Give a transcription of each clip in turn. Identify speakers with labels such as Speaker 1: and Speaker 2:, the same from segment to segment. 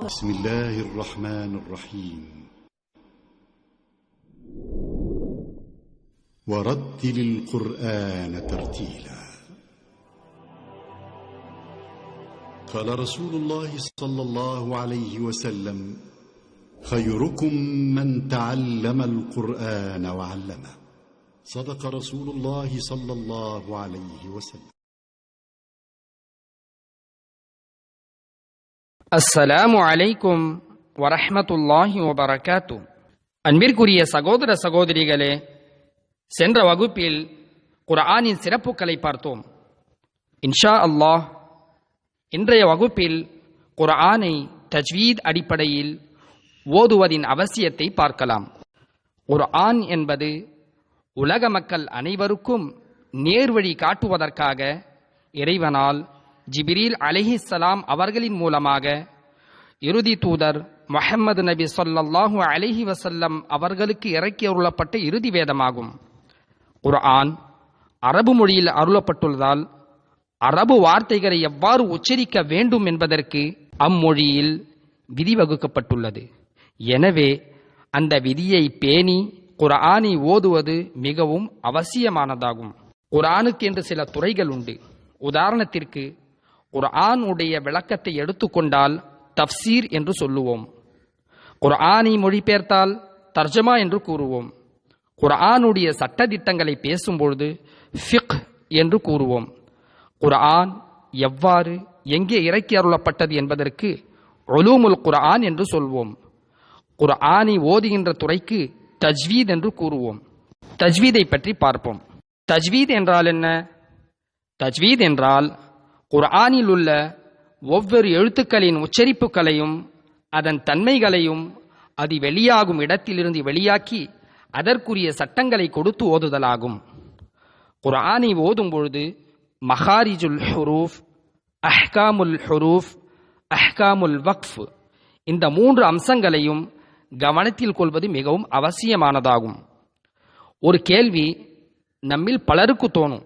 Speaker 1: بسم الله الرحمن الرحيم. ورتل القرآن ترتيلا. قال رسول الله صلى الله عليه وسلم خيركم من تعلم القرآن وعلمه. صدق رسول الله صلى الله عليه وسلم.
Speaker 2: அஸ்ஸலாமு அலைக்கும் வரஹமத்துல்லாஹி வபரகாத்து. அன்பிற்குரிய சகோதர சகோதரிகளே சென்ற வகுப்பில் குரானின் சிறப்புகளை பார்த்தோம். இன்ஷா அல்லாஹ் இன்றைய வகுப்பில் குரானை தஜ்வீத் அடிப்படையில் ஓதுவதின் அவசியத்தை பார்க்கலாம். குர்ஆன் என்பது உலக மக்கள் அனைவருக்கும் நேர்வழி காட்டுவதற்காக இறைவனால் ஜிபிரீல் அலிஹிஸ்ஸலாம் அவர்களின் மூலமாக இறுதி தூதர் முஹம்மது நபி சொல்லல்லாஹு அலைஹி வசல்லம் அவர்களுக்கு இறக்கி அருளப்பட்ட இறுதி வேதமாகும். குர்ஆன் அரபு மொழியில் அருளப்பட்டுள்ளதால் அரபு வார்த்தைகளை எவ்வாறு உச்சரிக்க வேண்டும் என்பதற்கு அம்மொழியில் விதி வகுக்கப்பட்டுள்ளது. எனவே அந்த விதியை பேணி குரானை ஓதுவது மிகவும் அவசியமானதாகும். குரானுக்கு என்று சில துறைகள் உண்டு. உதாரணத்திற்கு குர்ஆனுடைய விளக்கத்தை எடுத்துக்கொண்டால் தஃப்சீர் என்று சொல்லுவோம். குர்ஆனை மொழிபெயர்த்தால் தர்ஜமா என்று கூறுவோம். குர்ஆனுடைய சட்டதிட்டங்களை பேசும்பொழுது ஃபிக் என்று கூறுவோம். குர்ஆன் எவ்வாறு எங்கே இறக்கி அருளப்பட்டது என்பதற்கு ஒலூமுல் குர்ஆன் என்று சொல்வோம். குர்ஆனை ஓதுகின்ற துறைக்கு தஜ்வீத் என்று கூறுவோம். தஜ்வீதை பற்றி பார்ப்போம். தஜ்வீத் என்றால் என்ன? தஜ்வீத் என்றால் குர்ஆனில் உள்ள ஒவ்வொரு எழுத்துக்களின் உச்சரிப்புகளையும் அதன் தன்மைகளையும் அது வெளியாகும் இடத்திலிருந்து வெளியாக்கி அதற்குரிய சட்டங்களை கொடுத்து ஓதுதலாகும். குர்ஆனை ஓதும் பொழுது மஹாரிஜுல் ஹுரூஃப் அஹ்காமுல் ஹுரூஃப் அஹ்காமுல் வக்ஃப் இந்த மூன்று அம்சங்களையும் கவனத்தில் கொள்வது மிகவும் அவசியமானதாகும். ஒரு கேள்வி நம்மில் பலருக்கு தோணும்.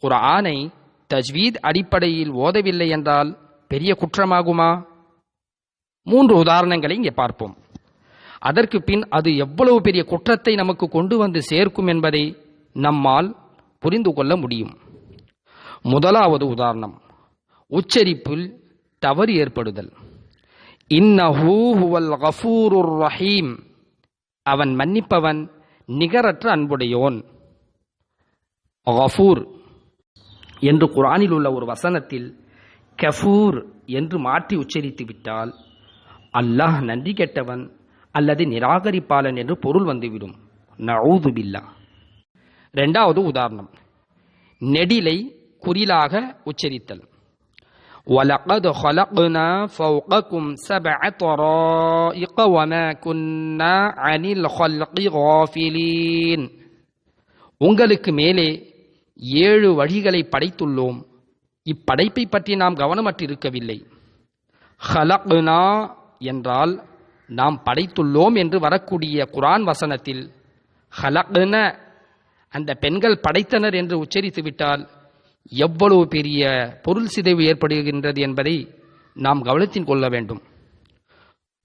Speaker 2: ஒரு ஆணை தஜ்வீத் அடிப்படையில் ஓதவில்லை என்றால் பெரிய குற்றமாகுமா? மூன்று உதாரணங்களை இங்கே பார்ப்போம். அதற்கு பின் அது எவ்வளவு பெரிய குற்றத்தை நமக்கு கொண்டு வந்து சேர்க்கும் என்பதை நம்மால் புரிந்து கொள்ள முடியும். முதலாவது உதாரணம். உச்சரிப்பில் தவறு ஏற்படுதல். இன்னஹூஹுவல் கஃபூருர் ரஹீம். அவன் மன்னிப்பவன் நிகரற்ற அன்புடையோன். கஃபூர் என்று குரானில் உள்ள ஒரு வசனத்தில் கஃபூர் என்று மாற்றி உச்சரித்து விட்டால் அல்லாஹ் நன்றி கெட்டவன் அல்லது நிராகரிப்பாளன் என்று பொருள் வந்துவிடும் நவுது பில்லா ரெண்டாவது உதாரணம் நெடிலை குறிலாக உச்சரித்தல் وَلَقَدْ خَلَقْنَا فَوْقَكُمْ سَبْعَ طَرَائِقَ وَمَا كُنَّا عَنِ الْخَلْقِ غَافِلِينَ உங்களுக்கு மேலே ஏழு வழிகளை படைத்துள்ளோம். இப்படைப்பை பற்றி நாம் கவனமற்றிருக்கவில்லை. ஹலக்னா என்றால் நாம் படைத்துள்ளோம் என்று வரக்கூடிய குரான் வசனத்தில் ஹலக்ன அந்த பெண்கள் படைத்தனர் என்று உச்சரித்து விட்டால் எவ்வளவு பெரிய பொருள் சிதைவு ஏற்படுகின்றது என்பதை நாம் கவனத்தில் கொள்ள வேண்டும்.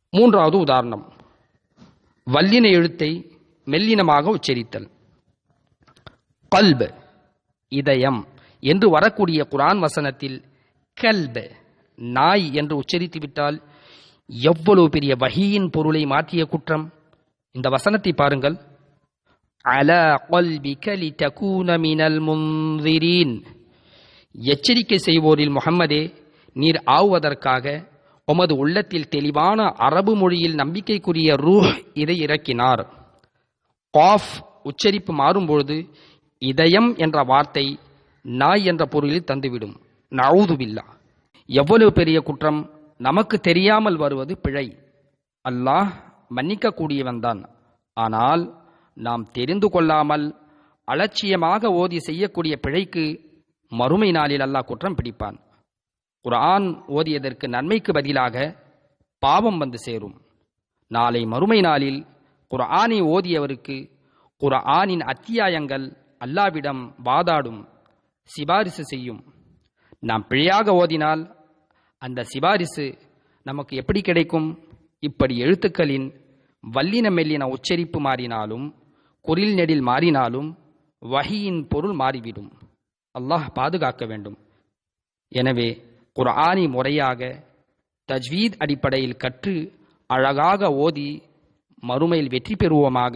Speaker 2: மூன்றாவது உதாரணம் வல்லின எழுத்தை மெல்லினமாக உச்சரித்தல். கல்பு இதயம் என்று வரக்கூடிய குரான் வசனத்தில் கல்பு நாய் என்று உச்சரித்துவிட்டால் எவ்வளவு பெரிய வகியின் பொருளை மாற்றிய குற்றம்? இந்த வசனத்தை பாருங்கள். அல முந்திரீன் எச்சரிக்கை செய்வோரில் முகம்மதே நீர் ஆவுவதற்காக உமது உள்ளத்தில் தெளிவான அரபு மொழியில் நம்பிக்கைக்குரிய ரூஹ் இதை இறக்கினார். காஃப் உச்சரிப்பு மாறும்பொழுது இதயம் என்ற வார்த்தை நாய் என்ற பொருளில் தந்துவிடும். நவுதுவில்லா எவ்வளவு பெரிய குற்றம்? நமக்கு தெரியாமல் வருவது பிழை. அல்லாஹ் மன்னிக்கக்கூடியவன்தான் ஆனால் நாம் தெரிந்து கொள்ளாமல் அலட்சியமாக ஓதி செய்யக்கூடிய பிழைக்கு மறுமை நாளில் அல்லாஹ் குற்றம் பிடிப்பான். குரான் ஓதியதற்கு நன்மைக்கு பதிலாக பாவம் வந்து சேரும். நாளை மறுமை நாளில் குரானை ஓதியவருக்கு குரானின் அத்தியாயங்கள் அல்லாவிடம் வாதாடும் சிபாரிசு செய்யும். நாம் பிழையாக ஓதினால் அந்த சிபாரிசு நமக்கு எப்படி கிடைக்கும்? இப்படி எழுத்துக்களின் வல்லின மெல்லின உச்சரிப்பு மாறினாலும் குரில் நெடில் மாறினாலும் வகையின் பொருள் மாறிவிடும். அல்லாஹ் பாதுகாக்க வேண்டும். எனவே குர்ஆனி முறையாக தஜ்வீத் அடிப்படையில் கற்று அழகாக ஓதி மறுமையில் வெற்றி பெறுவோமாக